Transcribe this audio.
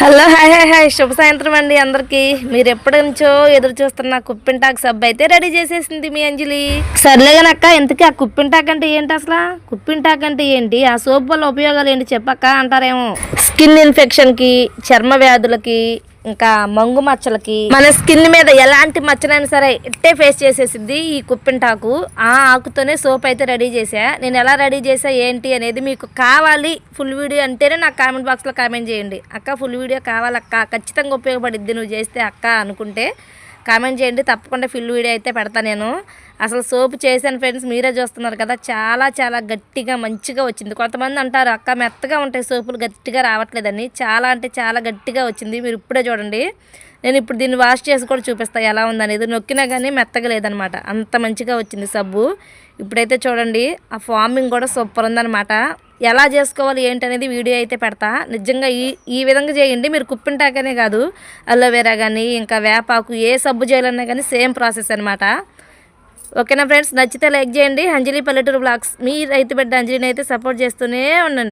Hello hi hi hi. శుభ సాయంత్రం అండి అందరికీ. మీరు ఎప్పటి నుంచో ఎదురు చూస్తున్న కుప్పింటాక్ సబ్బు అయితే రెడీ చేసేసింది మీ అంజలి. సర్లేగానక్క ఇంతకీ ఆ కుప్పింటాక్ అంటే ఏంటి అసలు? కుప్పింటాక్ అంటే ఏంటి? ఆ సోప్ వల్ల ఉపయోగాలు ఏంటి చెప్పక్క అంటారేమో. స్కిన్ ఇన్ఫెక్షన్కి చర్మ వ్యాధులకి ఇంకా మంగు మచ్చలకి మన స్కిన్ మీద ఎలాంటి మచ్చనైనా సరే ఇట్టే ఫేస్ చేసేసింది ఈ కుప్పింటాకు. ఆ ఆకుతోనే సోప్ అయితే రెడీ చేసా నేను ఎలా రెడీ చేసా ఏంటి అనేది మీకు కావాలి ఫుల్ వీడియో అంటేనే నాకు కామెంట్ బాక్స్లో కామెంట్ చేయండి. అక్క ఫుల్ వీడియో కావాలక్క. ఖచ్చితంగా ఉపయోగపడిద్ది నువ్వు చేస్తే అక్క అనుకుంటే. కామెంట్ చేయండి తప్పకుండా ఫిల్ వీడియో అయితే పెడతా నేను. అసలు సోపు చేశాను ఫ్రెండ్స్ మీరే చూస్తున్నారు కదా చాలా చాలా గట్టిగా మంచిగా వచ్చింది. కొంతమంది అంటారు అక్క మెత్తగా ఉంటాయి సోపులు గట్టిగా రావట్లేదని. చాలా అంటే చాలా గట్టిగా వచ్చింది మీరు ఇప్పుడే చూడండి. నేను ఇప్పుడు దీన్ని వాష్ చేసి కూడా చూపిస్తాను ఎలా ఉందనేది. నొక్కినా కానీ మెత్తగా లేదనమాట అంత మంచిగా వచ్చింది సబ్బు. ఇప్పుడైతే చూడండి ఆ ఫార్మింగ్ కూడా సూపర్ ఉందనమాట. ఎలా చేసుకోవాలి ఏంటనేది వీడియో అయితే పెడతా. నిజంగా ఈ ఈ విధంగా చేయండి. మీరు కుప్పింటాకనే కాదు. అలోవెరా కానీ ఇంకా వేపాకు ఏ సబ్బు చేయాలన్నా కానీ సేమ్ ప్రాసెస్ అనమాట ఓకేనా ఫ్రెండ్స్? నచ్చితే లైక్ చేయండి. అంజలి పల్లెటూరు బ్లాగ్స్. మీ రైతు బిడ్డ అంజలిని అయితే సపోర్ట్ చేస్తూనే ఉండండి.